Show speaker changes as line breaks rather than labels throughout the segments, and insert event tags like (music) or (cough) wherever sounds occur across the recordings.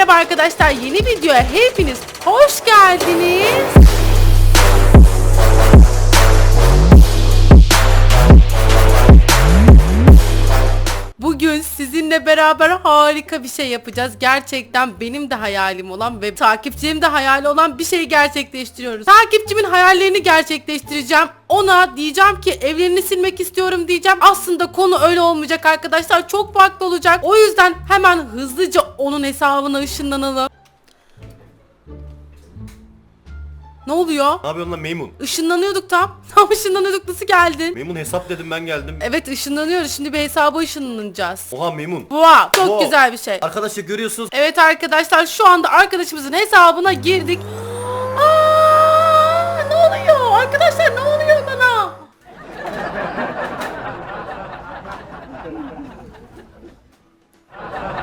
merhaba arkadaşlar. Yeni videoya hepiniz hoş geldiniz. Bugün sizinle beraber harika bir şey yapacağız. Gerçekten benim de hayalim olan ve takipçilerim de hayali olan bir şey gerçekleştiriyoruz. Takipçimin hayallerini gerçekleştireceğim. Ona diyeceğim ki evlerini silmek istiyorum diyeceğim. Aslında konu öyle olmayacak arkadaşlar. Çok farklı olacak. O yüzden hemen hızlıca onun hesabına ışınlanalım. Ne oluyor?
Ne yapıyorsun lan Meymun?
Işınlanıyorduk tam. (laughs) Tam ışınlanıyorduk nasıl geldin?
Meymun hesap dedim ben geldim.
Evet ışınlanıyoruz. Şimdi bir hesaba ışınlanacağız.
Oha Meymun.
Wow, çok
Wow.
güzel bir şey.
Arkadaşlar görüyorsunuz.
Evet arkadaşlar şu anda arkadaşımızın hesabına girdik. Aa, ne oluyor? Arkadaşlar ne oluyor bana?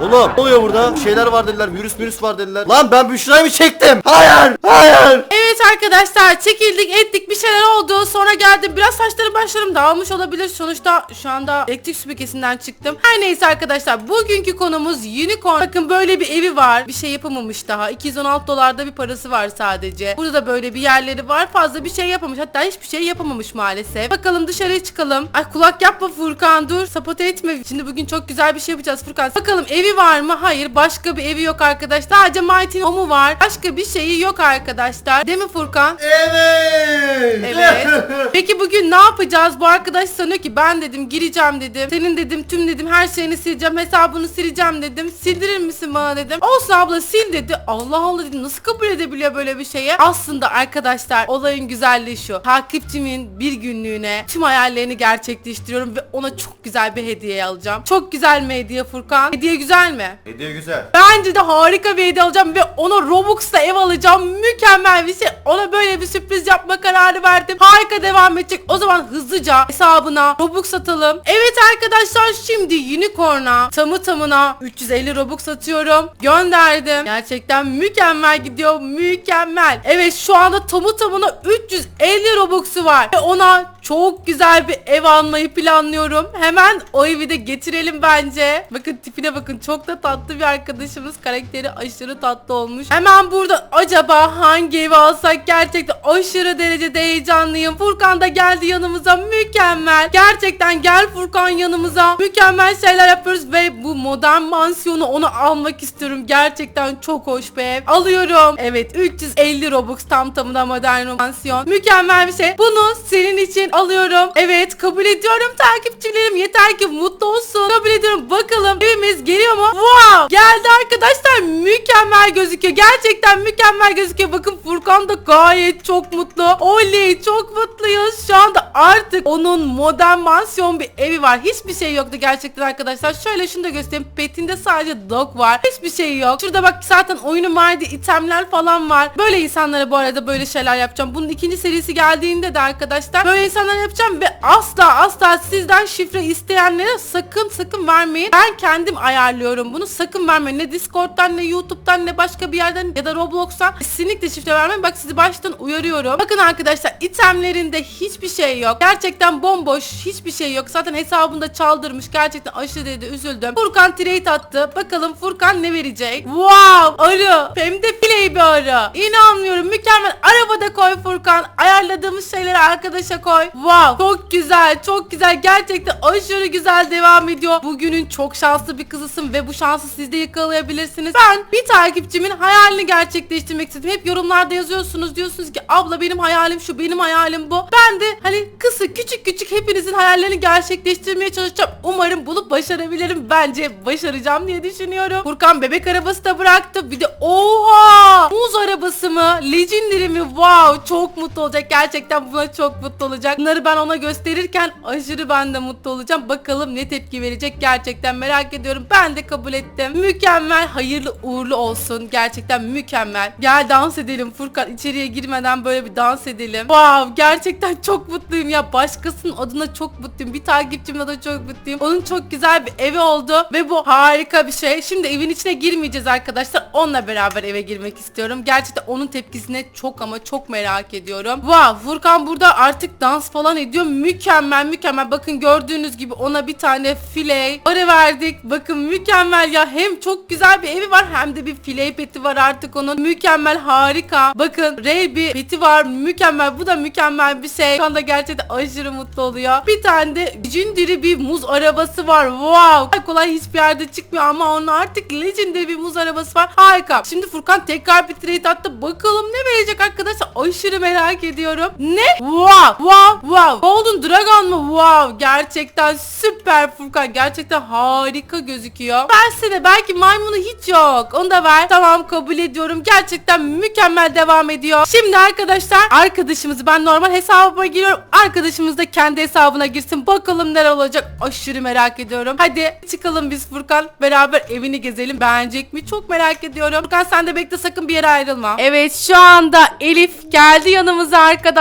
Oğlum ne oluyor burada? Bir şeyler var dediler. Virüs virüs var dediler. Lan ben Büşra'yı mı çektim? Hayır. Hayır.
Evet arkadaşlar çekildik ettik bir şeyler oldu. Sonra geldim biraz saçlarım başlarım dağılmış olabilir. Sonuçta şu anda elektrik süpürgesinden çıktım. Her neyse arkadaşlar bugünkü konumuz unicorn. Bakın böyle bir evi var. Bir şey yapamamış daha. 216 dolarda bir parası var sadece. Burada da böyle bir yerleri var. Fazla bir şey yapamamış. Hatta hiçbir şey yapamamış maalesef. Bakalım dışarıya çıkalım. Ay kulak yapma Furkan dur. Sabote etme. Şimdi bugün çok güzel bir şey yapacağız Furkan. Bakalım evi var mı? Hayır başka bir evi yok arkadaşlar. Sadece Mighty'nin o mu var. Başka bir şeyi yok arkadaşlar. Değil mi Furkan?
Evet.
Evet. (laughs) Peki bugün ne yapacağız? Bu arkadaş sanıyor ki ben dedim gireceğim dedim. Senin dedim tüm dedim her şeyini sileceğim. Hesabını sileceğim dedim. Sildirir misin bana dedim. Olsun abla sil dedi. Allah Allah dedim nasıl kabul edebiliyor böyle bir şeye? Aslında arkadaşlar olayın güzelliği şu. Takipçimin bir günlüğüne tüm hayallerini gerçekleştiriyorum ve ona çok güzel bir hediye alacağım. Çok güzel mi hediye Furkan? Hediye güzel mi?
Hediye güzel.
Bence de harika bir hediye alacağım ve ona Robux'ta ev alacağım. Mükemmel bir şey. Ona böyle bir sürpriz yapma kararı verdim. Harika devam edecek. O zaman hızlıca hesabına Robux atalım. Evet arkadaşlar şimdi Unicorn'a tamı tamına 350 Robux atıyorum. Gönderdim. Gerçekten mükemmel gidiyor. Mükemmel. Evet şu anda tamı tamına 350 Robux'u var. Ve ona çok güzel bir ev almayı planlıyorum. Hemen o evi de getirelim bence. Bakın tipine bakın çok da tatlı bir arkadaşımız. Karakteri aşırı tatlı olmuş. Hemen burada acaba hangi evi alsak gerçekten aşırı derecede heyecanlıyım. Furkan da geldi yanımıza mükemmel. Gerçekten gel Furkan yanımıza. Mükemmel şeyler yapıyoruz ve bu modern mansiyonu ona almak istiyorum. Gerçekten çok hoş ev. Alıyorum. Evet 350 Robux tam tamına modern mansiyon. Mükemmel bir şey. Bunu senin için alıyorum. Evet kabul ediyorum takipçilerim. Yeter ki mutlu olsun. Kabul ediyorum. Bakalım evimiz geliyor mu? Wow! Geldi arkadaşlar. Mükemmel gözüküyor. Gerçekten mükemmel gözüküyor. Bakın Furkan da gayet çok mutlu. Oley çok mutluyuz. Şu anda artık onun modern mansiyon bir evi var. Hiçbir şey yoktu gerçekten arkadaşlar. Şöyle şunu da göstereyim. Petinde sadece dog var. Hiçbir şey yok. Şurada bak zaten oyunun vardı. itemler falan var. Böyle insanlara bu arada böyle şeyler yapacağım. Bunun ikinci serisi geldiğinde de arkadaşlar böyle insanlar yapacağım ve asla asla sizden şifre isteyenlere sakın sakın vermeyin. Ben kendim ayarlıyorum bunu. Sakın vermeyin. Ne Discord'dan ne YouTube'dan ne başka bir yerden ya da Roblox'tan kesinlikle şifre vermeyin. Bak sizi baştan uyarıyorum. Bakın arkadaşlar itemlerinde hiçbir şey yok. Gerçekten bomboş. Hiçbir şey yok. Zaten hesabında çaldırmış. Gerçekten aşırı dedi üzüldüm. Furkan trade attı. Bakalım Furkan ne verecek? Wow! Arı. Hem de filey bir arı. İnanmıyorum. Mükemmel. Arabada koy Furkan. Ayarladığımız şeyleri arkadaşa koy. Wow! Çok güzel. Çok güzel. Gerçekten aşırı güzel devam ediyor. Bugünün çok şanslı bir kızısın ve bu şansı siz de yakalayabilirsiniz. Ben bir takipçimin hayalini gerçekleştirmek istedim. Hep yorumlarda yazıyorsunuz. Diyorsunuz ki abla benim hayalim şu, benim hayalim bu. Ben de hani kısa küçük küçük hepinizin hayallerini gerçekleştirmeye çalışacağım. Umarım bulup başarabilirim. Bence başaracağım diye düşünüyorum. Furkan bebek arabası da bıraktı. Bir de oha! Muz arabası mı? Legendary mi? Wow! Çok mutlu olacak. Gerçekten buna çok mutlu olacak. Bunları ben ona gösterirken aşırı ben de mutlu olacağım. Bakalım ne tepki verecek. Gerçekten merak ediyorum. Ben de kabul ettim. Mükemmel. Hayırlı uğurlu olsun. Gerçekten mükemmel. Gel dans edelim Furkan. içeriye girmeden böyle bir dans edelim. Wow gerçekten çok mutluyum ya. Başkasının adına çok mutluyum. Bir takipçimin adına çok mutluyum. Onun çok güzel bir evi oldu ve bu harika bir şey. Şimdi evin içine girmeyeceğiz arkadaşlar. Onunla beraber eve girmek istiyorum. Gerçekten onun tepkisine çok ama çok merak ediyorum. Wow Furkan burada artık dans falan ediyor. Mükemmel mükemmel. Bakın gördüğünüz gibi ona bir tane file para verdik. Bakın mükemmel ya. Hem çok güzel bir evi var hem de bir file peti var artık onun. Mükemmel harika. Bakın Ray bir peti var. Mükemmel. Bu da mükemmel bir şey. Şu anda gerçekten aşırı mutlu oluyor. Bir tane de legendary bir muz arabası var. Wow. Kolay kolay hiçbir yerde çıkmıyor ama onun artık legendary bir muz arabası var. Harika. Şimdi Furkan tekrar bir trade attı. Bakalım ne verecek arkadaşlar. Aşırı merak ediyorum. Ne? Wow. Wow. Wow. Golden Dragon mu? Wow. Gerçekten süper Furkan. Gerçekten harika gözüküyor. Versene. Belki maymunu hiç yok. Onu da ver. Tamam kabul ediyorum. Gerçekten mükemmel devam ediyor. Şimdi arkadaşlar arkadaşımızı ben normal hesabıma giriyorum. Arkadaşımız da kendi hesabına girsin. Bakalım neler olacak. Aşırı merak ediyorum. Hadi çıkalım biz Furkan. Beraber evini gezelim. Beğenecek mi? Çok merak ediyorum. Furkan sen de bekle sakın bir yere ayrılma. Evet şu anda Elif geldi yanımıza arkadaşlar.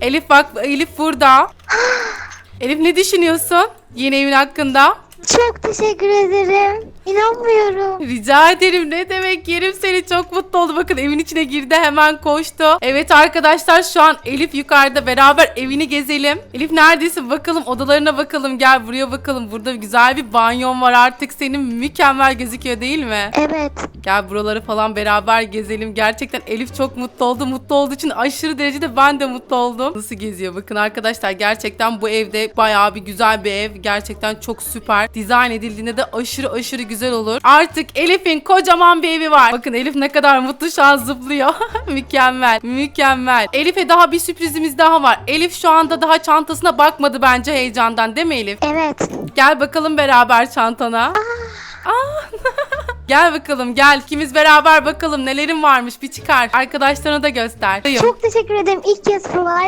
Elif bak Elif burada. (gasps) Elif ne düşünüyorsun? Yeni evin hakkında.
Çok teşekkür ederim. İnanmıyorum.
Rica ederim ne demek yerim seni çok mutlu oldu bakın evin içine girdi hemen koştu. Evet arkadaşlar şu an Elif yukarıda beraber evini gezelim. Elif neredesin bakalım odalarına bakalım gel buraya bakalım burada güzel bir banyon var artık senin mükemmel gözüküyor değil mi?
Evet.
Gel buraları falan beraber gezelim. Gerçekten Elif çok mutlu oldu. Mutlu olduğu için aşırı derecede ben de mutlu oldum. Nasıl geziyor? Bakın arkadaşlar gerçekten bu evde bayağı bir güzel bir ev. Gerçekten çok süper. Dizayn edildiğinde de aşırı aşırı güzel olur. Artık Elif'in kocaman bir evi var. Bakın Elif ne kadar mutlu şu an zıplıyor. (laughs) mükemmel. Mükemmel. Elif'e daha bir sürprizimiz daha var. Elif şu anda daha çantasına bakmadı bence heyecandan değil mi Elif?
Evet.
Gel bakalım beraber çantana. Aa. (laughs) gel bakalım gel. İkimiz beraber bakalım nelerin varmış bir çıkar. Arkadaşlarına da göster.
Çok teşekkür ederim. İlk kez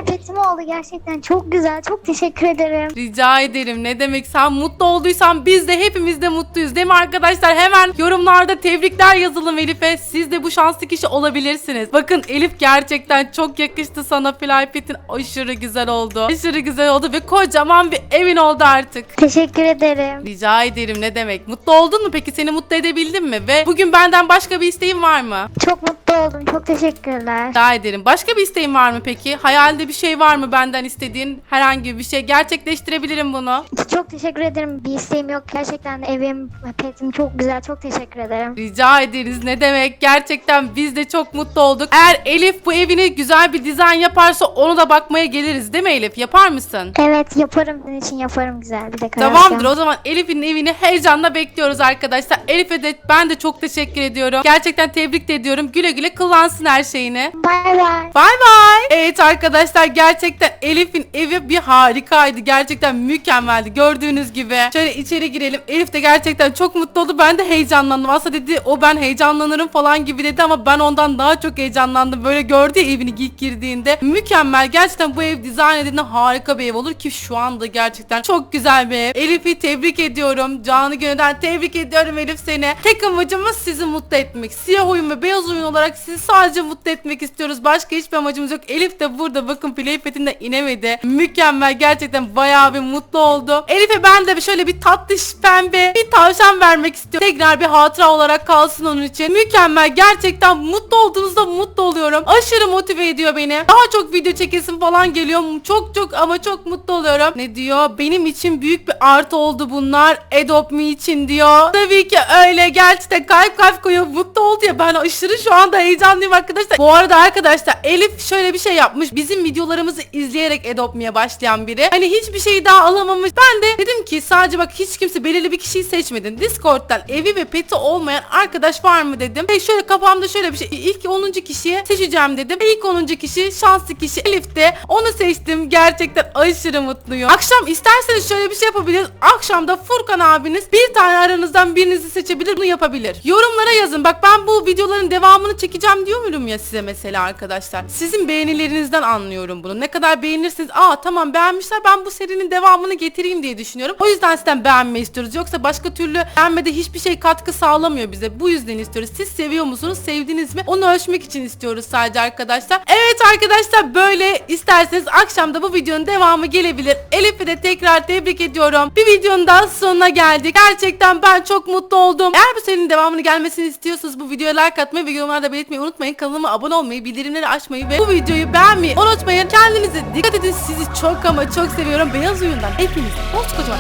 petimi oldu gerçekten. Çok güzel. Çok teşekkür ederim.
Rica ederim. Ne demek sen mutlu olduysan biz de hepimiz de mutluyuz. Değil mi arkadaşlar? Hemen yorumlarda tebrikler yazalım Elif'e. Siz de bu şanslı kişi olabilirsiniz. Bakın Elif gerçekten çok yakıştı sana Flypet'in. Aşırı güzel oldu. Aşırı güzel oldu ve kocaman bir evin oldu artık.
Teşekkür ederim.
Rica ederim ne demek. Mutlu oldun mu peki? Seni mutlu edebildim mi? Ve bugün benden başka bir isteğin var mı?
Çok mutlu oldum. Çok teşekkürler.
Rica ederim. Başka bir isteğin var mı peki? Hayalde bir şey var mı benden istediğin herhangi bir şey? Gerçekleştirebilirim bunu.
Çok teşekkür ederim. Bir isteğim yok. Gerçekten evim, petim çok güzel. Çok teşekkür ederim.
Rica ederiz. Ne demek? Gerçekten biz de çok mutlu olduk. Eğer Elif bu evini güzel bir dizayn yaparsa onu da bakmaya geliriz değil mi Elif? Yapar mısın?
Evet yaparım. Senin için yaparım güzel bir dekorasyon.
Tamamdır o zaman Elif'in evini heyecanla bekliyoruz arkadaşlar. Elif'e de ben de çok teşekkür ediyorum. Gerçekten tebrik de ediyorum. Güle güle kullansın her şeyini.
Bay bay.
Bay bay. Evet arkadaşlar gerçekten Elif'in evi bir harikaydı. Gerçekten mükemmeldi. Gördüğünüz gibi. Şöyle içeri girelim. Elif de gerçekten çok mutlu oldu. Ben de heyecanlandım. Aslında dedi o ben heyecanlanırım falan gibi dedi ama ben ondan daha çok heyecanlandım. Böyle gördü ya evini ilk girdiğinde. Mükemmel. Gerçekten bu ev dizayn edildiğinde harika bir ev olur ki şu anda gerçekten çok güzel bir ev. Elif'i tebrik ediyorum. Canı gönülden tebrik ediyorum Elif seni. Tek amacımız sizi mutlu etmek. Siyah oyun ve beyaz oyun olarak sizi sadece mutlu etmek istiyoruz. Başka hiçbir amacımız yok. Elif de burada bakın playpetinde inemedi. Mükemmel gerçekten bayağı bir mutlu oldu. Elif'e ben de şöyle bir tatlış pembe bir tavşan vermek istiyorum. Tekrar bir hatıra olarak kalsın onun için. Mükemmel gerçekten mutlu olduğunuzda mutlu oluyorum. Aşırı motive ediyor beni. Daha çok video çekesim falan geliyor. Çok çok ama çok mutlu oluyorum. Ne diyor? Benim için büyük bir artı oldu bunlar. Adopt me için diyor. Tabii ki öyle. Gerçekten kalp kalp koyuyor. Mutlu oldu ya. Ben aşırı şu anda heyecanlıyım arkadaşlar. Bu arada arkadaşlar Elif şöyle bir şey yapmış. Bizim videolarımızı izleyerek adopt me'ye başlayan biri. Hani hiçbir şey daha alamamış. Ben de dedim ki sadece bak hiç kimse belirli bir kişiyi seçmedin. Discord'dan evi ve peti olmayan arkadaş var mı dedim. Ve şöyle kafamda şöyle bir şey. İlk 10. kişiyi seçeceğim dedim. Ve ilk 10. kişi şanslı kişi Elif'ti. Onu seçtim. Gerçekten aşırı mutluyum. Akşam isterseniz şöyle bir şey yapabiliriz. Akşam da Furkan abiniz bir tane aranızdan birinizi seçebilir. Bunu yapabilir. Yorumlara yazın. Bak ben bu videoların devamını çekeceğim diyorum ya size mesela arkadaşlar. Sizin beğenilerinizden anlıyorum bunu. Ne kadar beğenirsiniz aa tamam beğenmişler ben bu serinin devamını getireyim diye düşünüyorum. O yüzden sizden beğenme istiyoruz. Yoksa başka türlü beğenmede hiçbir şey katkı sağlamıyor bize. Bu yüzden istiyoruz. Siz seviyor musunuz? Sevdiniz mi? Onu ölçmek için istiyoruz sadece arkadaşlar. Evet arkadaşlar böyle isterseniz akşamda bu videonun devamı gelebilir. Elif'i de tekrar tebrik ediyorum. Bir videonun daha sonuna geldik. Gerçekten ben çok mutlu oldum. Eğer bu serinin devamını gelmesini istiyorsanız bu videoya like atmayı ve yorumlarda belirtmeyi unutmayın. Kanalıma abone olmayı, bildirimleri açmayı ve bu videoyu beğenmeyi unutmayın. Kendinize dikkat edin. Sizi çok ama çok seviyorum. Beyaz oyundan hepinize koskocaman.